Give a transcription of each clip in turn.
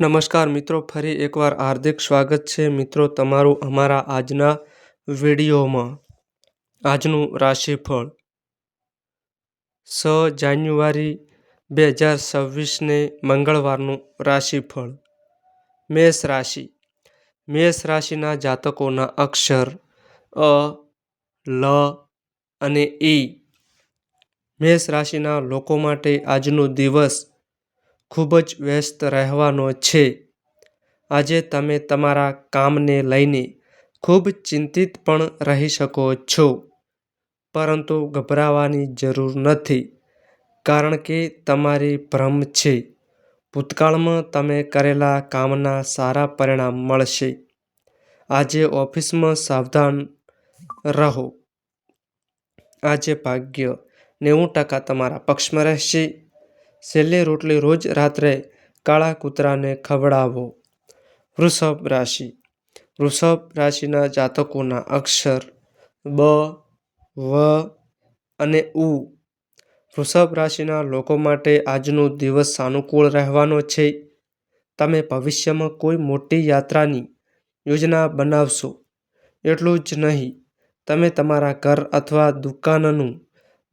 નમસ્કાર મિત્રો, ફરી એકવાર હાર્દિક સ્વાગત છે મિત્રો તમારું અમારા આજના વિડીયોમાં. આજનું રાશિફળ. સ જાન્યુઆરી બે હજાર છવ્વીસને મંગળવારનું રાશિફળ. મેષ રાશિ. મેષ રાશિના જાતકોના અક્ષર અ, લ અને ઈ. મેષ રાશિના લોકો માટે આજનો દિવસ ખૂબ જ વ્યસ્ત રહેવાનો છે. આજે તમે તમારા કામને લઈને ખૂબ ચિંતિત પણ રહી શકો છો. પરંતુ ગભરાવાની જરૂર નથી, કારણ કે તમારી ભ્રમ છે. ભૂતકાળમાં તમે કરેલા કામના સારા પરિણામ મળશે. આજે ઓફિસમાં સાવધાન રહો. આજે ભાગ્ય નેવું ટકા તમારા પક્ષમાં રહેશે. છેલ્લી રોટલી રોજ રાત્રે કાળા કૂતરાને ખવડાવો. વૃષભ રાશિ. વૃષભ રાશિના જાતકોના અક્ષર બ, વ અને ઉ. વૃષભ રાશિના લોકો માટે આજનો દિવસ સાનુકૂળ રહેવાનો છે. તમે ભવિષ્યમાં કોઈ મોટી યાત્રાની યોજના બનાવશો. એટલું જ નહીં, તમે તમારા ઘર અથવા દુકાનનું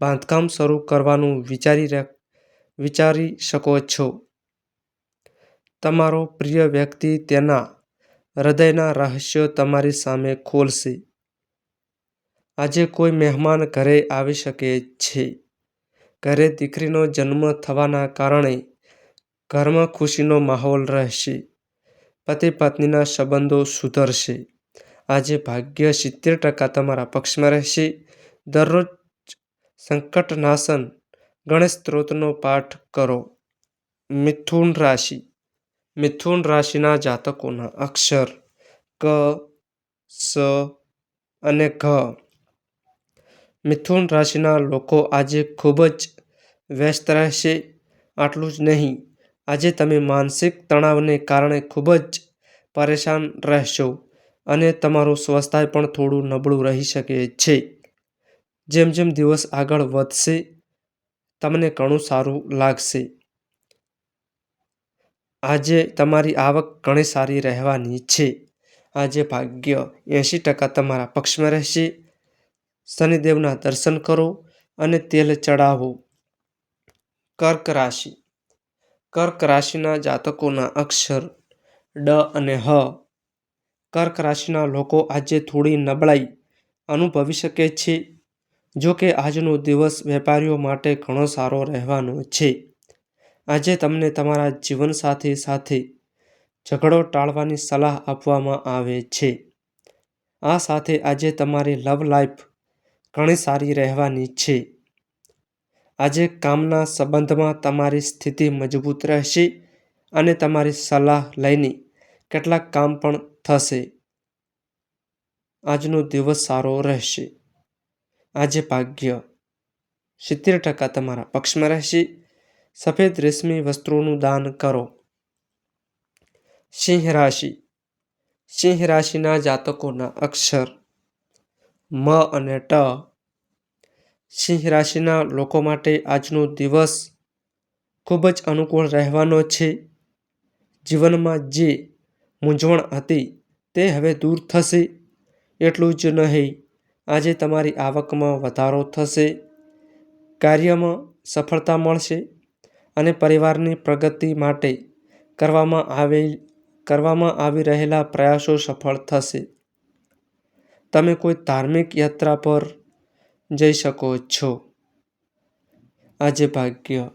બાંધકામ શરૂ કરવાનું વિચારી વિચારી શકો છો. તમારો પ્રિય વ્યક્તિ તેના હૃદયના રહસ્યો તમારી સામે ખોલશે. આજે કોઈ મહેમાન ઘરે આવી શકે છે. ઘરે દીકરીનો જન્મ થવાના કારણે ઘરમાં ખુશીનો માહોલ રહેશે. પતિ પત્નીના સંબંધો સુધરશે. આજે ભાગ્ય સિત્તેર ટકા તમારા પક્ષમાં રહેશે. દરરોજ સંકટનાશન ગણેશ સ્ત્રોતનો પાઠ કરો. મિથુન રાશિ. મિથુન રાશિના જાતકોના અક્ષર ક, સ અને ઘ. મિથુન રાશિના લોકો આજે ખૂબ જ વ્યસ્ત રહેશે. આટલું જ નહીં. આજે તમે માનસિક તણાવને કારણે ખૂબ જ પરેશાન રહેશો અને તમારું સ્વાસ્થ્ય પણ થોડું નબળું રહી શકે છે. જેમ જેમ દિવસ આગળ વધશે તમને ઘણું સારું લાગશે. આજે તમારી આવક ઘણી સારી રહેવાની છે. આજે ભાગ્ય એંશી ટકા તમારા પક્ષમાં રહેશે. શનિદેવના દર્શન કરો અને તેલ ચડાવો કર્ક રાશિ. કર્ક રાશિના જાતકોના અક્ષર ડ અને હ. કર્ક રાશિના લોકો આજે થોડી નબળાઈ અનુભવી શકે છે. જો કે આજનો દિવસ વેપારીઓ માટે ઘણો સારો રહેવાનો છે. આજે તમને તમારા જીવનસાથી સાથે ઝઘડો ટાળવાની સલાહ આપવામાં આવે છે. આ સાથે આજે તમારી લવ લાઈફ ઘણી સારી રહેવાની છે. આજે કામના સંબંધમાં તમારી સ્થિતિ મજબૂત રહેશે અને તમારી સલાહ લઈને કેટલાક કામ પણ થશે. આજનો દિવસ સારો રહેશે. આજે ભાગ્ય. સિત્તેર ટકા તમારા પક્ષમાં રહેશે. સફેદ રેશમી વસ્ત્રોનું દાન કરો. સિંહ રાશિ. સિંહ રાશિના જાતકોના અક્ષર. મ અને ટ. સિંહ રાશિના લોકો માટે આજનો દિવસ ખૂબ જ અનુકૂળ રહેવાનો છે. જીવનમાં જે મૂંઝવણ હતી તે હવે દૂર થશે. એટલું જ નહીં. આજે તમારી આવકમાં વધારો થશે, કાર્યમાં સફળતા મળશે અને પરિવારની પ્રગતિ માટે કરવામાં આવેલ કરવામાં આવી રહેલા પ્રયાસો સફળ થશે. તમે કોઈ ધાર્મિક યાત્રા પર જઈ શકો છો. આજે ભાગ્ય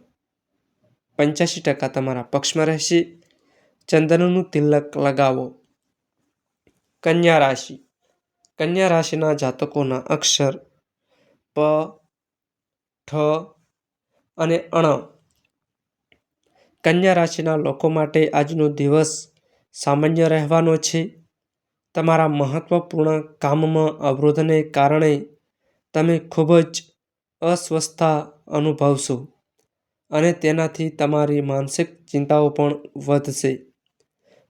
પંચ્યાસી ટકા તમારા પક્ષમાં રહેશે. ચંદનનું તિલક લગાવો. કન્યા રાશિ. કન્યા રાશિના જાતકોના અક્ષર પ, ઠ અને અણ. કન્યા રાશિના લોકો માટે આજનો દિવસ સામાન્ય રહેવાનો છે. તમારા મહત્વપૂર્ણ કામમાં અવરોધને કારણે તમે ખૂબ જ અસ્વસ્થતા અનુભવશો અને તેનાથી તમારી માનસિક ચિંતાઓ પણ વધશે.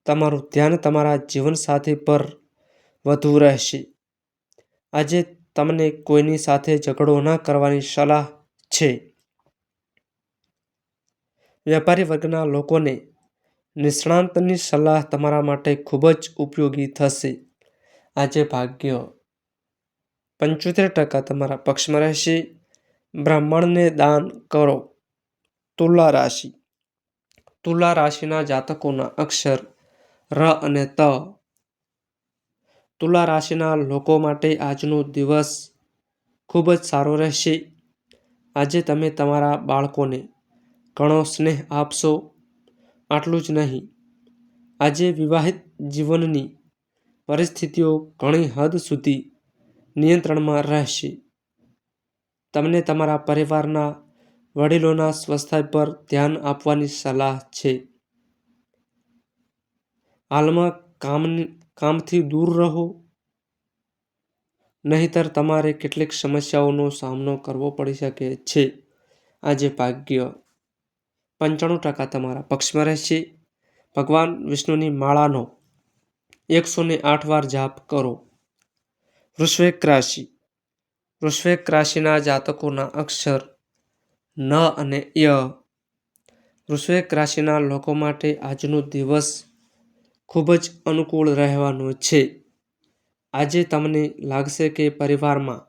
તમારું ધ્યાન તમારા જીવનસાથી પર વધુ રહેશે. આજે તમને કોઈની સાથે ઝઘડો ન કરવાની સલાહ છે વેપારી વર્ગના લોકોને નિષ્ણાંતની સલાહ તમારા માટે ખૂબ જ ઉપયોગી થશે. આજે ભાગ્ય પંચોતેર ટકા તમારા પક્ષમાં રહેશે. બ્રાહ્મણને દાન કરો. તુલા રાશિ તુલા રાશિના જાતકોના અક્ષર ર અને ત. તુલા રાશિના લોકો માટે આજનો દિવસ ખૂબ જ સારો રહેશે. આજે તમે તમારા બાળકોને ઘણો સ્નેહ આપશો. આટલું જ નહીં, આજે વિવાહિત જીવનની પરિસ્થિતિઓ ઘણી હદ સુધી નિયંત્રણમાં રહેશે. તમને તમારા પરિવારના વડીલોના સ્વાસ્થ્ય પર ધ્યાન આપવાની સલાહ છે. હાલમાં કામથી દૂર રહો, નહીંતર તમારે કેટલીક સમસ્યાઓનો સામનો કરવો પડી શકે છે. આજે ભાગ્ય પંચાણું ટકા તમારા પક્ષમાં રહેશે. ભગવાન વિષ્ણુની માળાનો એકસો ને આઠ વાર જાપ કરો. વૃશ્વેક રાશિ વૃશ્વેક રાશિના જાતકોના અક્ષર ન અને ય. વૃશ્વેક રાશિના લોકો માટે આજનો દિવસ ખૂબ જ અનુકૂળ રહેવાનું છે. આજે તમને લાગશે કે પરિવારમાં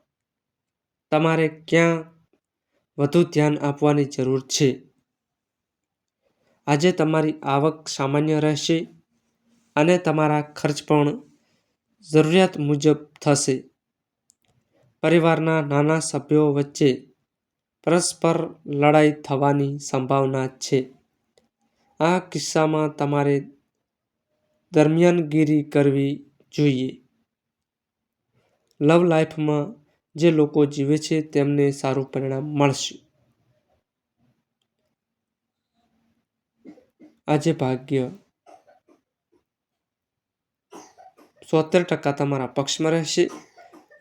તમારે ક્યાં વધુ ધ્યાન આપવાની જરૂર છે. આજે તમારી આવક સામાન્ય રહેશે અને તમારા ખર્ચ પણ જરૂરિયાત મુજબ થશે. પરિવારના નાના સભ્યો વચ્ચે પરસ્પર લડાઈ થવાની સંભાવના છે. આ કિસ્સામાં તમારે દરમિયાનગીરી કરવી જોઈએ. લવ લાઈફમાં જે લોકો જીવે છે તેમને સારું પરિણામ મળશે. આજે ભાગ્ય સોતેર ટકા તમારા પક્ષમાં રહેશે.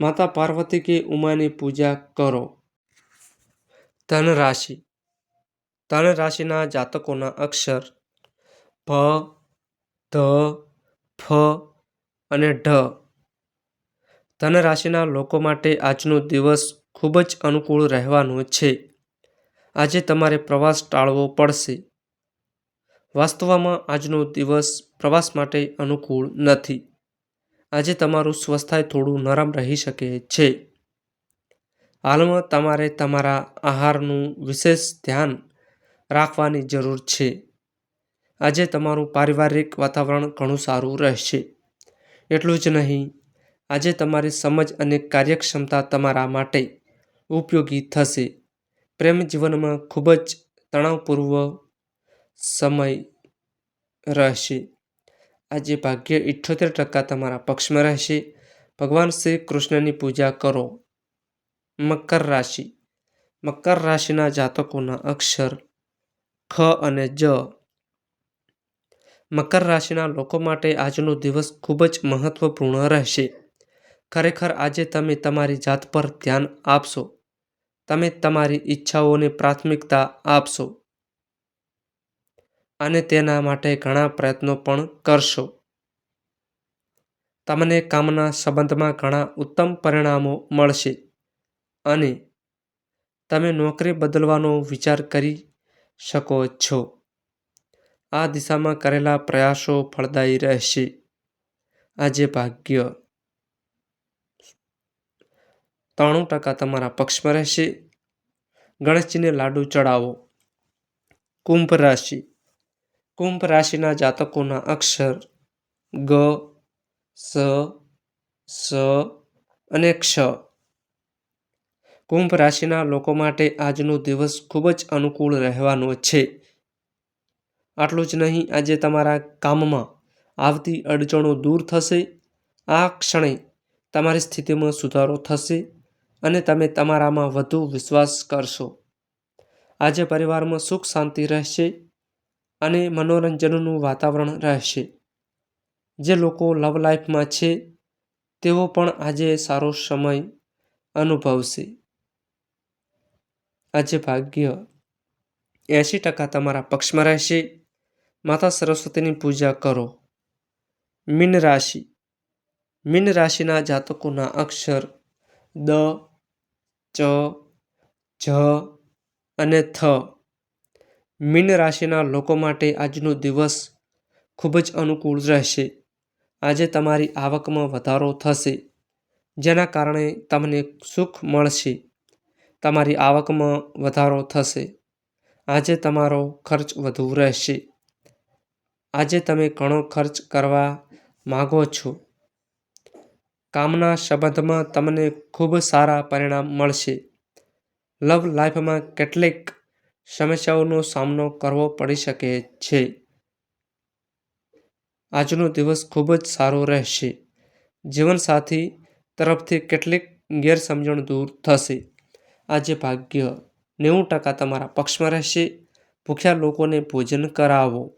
માતા પાર્વતી કે ઉમાની પૂજા કરો. ધન રાશિ ધન રાશિના જાતકોના અક્ષર ભ, ધ, ફ અને ઢ. ધન રાશિના લોકો માટે આજનો દિવસ ખૂબ જ અનુકૂળ રહેવાનો છે. આજે તમારે પ્રવાસ ટાળવો પડશે. વાસ્તવમાં આજનો દિવસ પ્રવાસ માટે અનુકૂળ નથી. આજે તમારું સ્વસ્થાય થોડું નરમ રહી શકે છે. હાલમાં તમારે તમારા આહારનું વિશેષ ધ્યાન રાખવાની જરૂર છે. આજે તમારું પારિવારિક વાતાવરણ ઘણું સારું રહેશે. એટલું જ નહીં, આજે તમારી સમજ અને કાર્યક્ષમતા તમારા માટે ઉપયોગી થશે. પ્રેમ જીવનમાં ખૂબ જ તણાવપૂર્વ સમય રહેશે. આજે ભાગ્ય ઇઠ્યોતેર ટકા તમારા પક્ષમાં રહેશે. ભગવાન શ્રી કૃષ્ણની પૂજા કરો. મકર રાશિ મકર રાશિના જાતકોના અક્ષર ખ અને જ. મકર રાશિના લોકો માટે આજનો દિવસ ખૂબ જ મહત્વપૂર્ણ રહેશે. ખરેખર આજે તમે તમારી જાત પર ધ્યાન આપશો. તમે તમારી ઈચ્છાઓને પ્રાથમિકતા આપશો અને તેના માટે ઘણા પ્રયત્નો પણ કરશો. તમને કામના સંબંધમાં ઘણા ઉત્તમ પરિણામો મળશે અને તમે નોકરી બદલવાનો વિચાર કરી શકો છો. આ દિશામાં કરેલા પ્રયાસો ફળદાયી રહેશે. આજે ભાગ્ય ત્રાણું ટકા તમારા પક્ષમાં રહેશે. ગણેશજીને લાડુ ચડાવો. કુંભ રાશિ કુંભ રાશિના જાતકોના અક્ષર ગ, સ, સ અને ક્ષ. કુંભ રાશિના લોકો માટે આજનો દિવસ ખૂબ જ અનુકૂળ રહેવાનો છે. આટલું જ નહીં, આજે તમારા કામમાં આવતી અડચણો દૂર થશે. આ ક્ષણે તમારી સ્થિતિમાં સુધારો થશે અને તમે તમારામાં વધુ વિશ્વાસ કરશો. આજે પરિવારમાં સુખ શાંતિ રહેશે અને મનોરંજનનું વાતાવરણ રહેશે. જે લોકો લવ લાઈફમાં છે તેઓ પણ આજે સારો સમય અનુભવશે. આજે ભાગ્ય એંસી ટકા તમારા પક્ષમાં રહેશે. માતા સરસ્વતીની પૂજા કરો. મીન રાશિ. મીન રાશિના જાતકોના અક્ષર દ, ચ, જ અને થ. મીન રાશિના લોકો માટે આજનો દિવસ ખૂબ જ અનુકૂળ રહેશે. આજે તમારી આવકમાં વધારો થશે જેના કારણે તમને સુખ મળશે. તમારી આવકમાં વધારો થશે. આજે તમારો ખર્ચ વધુ રહેશે. આજે તમે ઘણો ખર્ચ કરવા માગો છો. કામના સંબંધમાં તમને ખૂબ સારા પરિણામ મળશે. લવ લાઈફમાં કેટલીક સમસ્યાઓનો સામનો કરવો પડી શકે છે. આજનો દિવસ ખૂબ જ સારો રહેશે. જીવનસાથી તરફથી કેટલીક ગેરસમજણ દૂર થશે. આજે ભાગ્ય નેવું ટકા તમારા પક્ષમાં રહેશે. ભૂખ્યા લોકોને ભોજન કરાવો.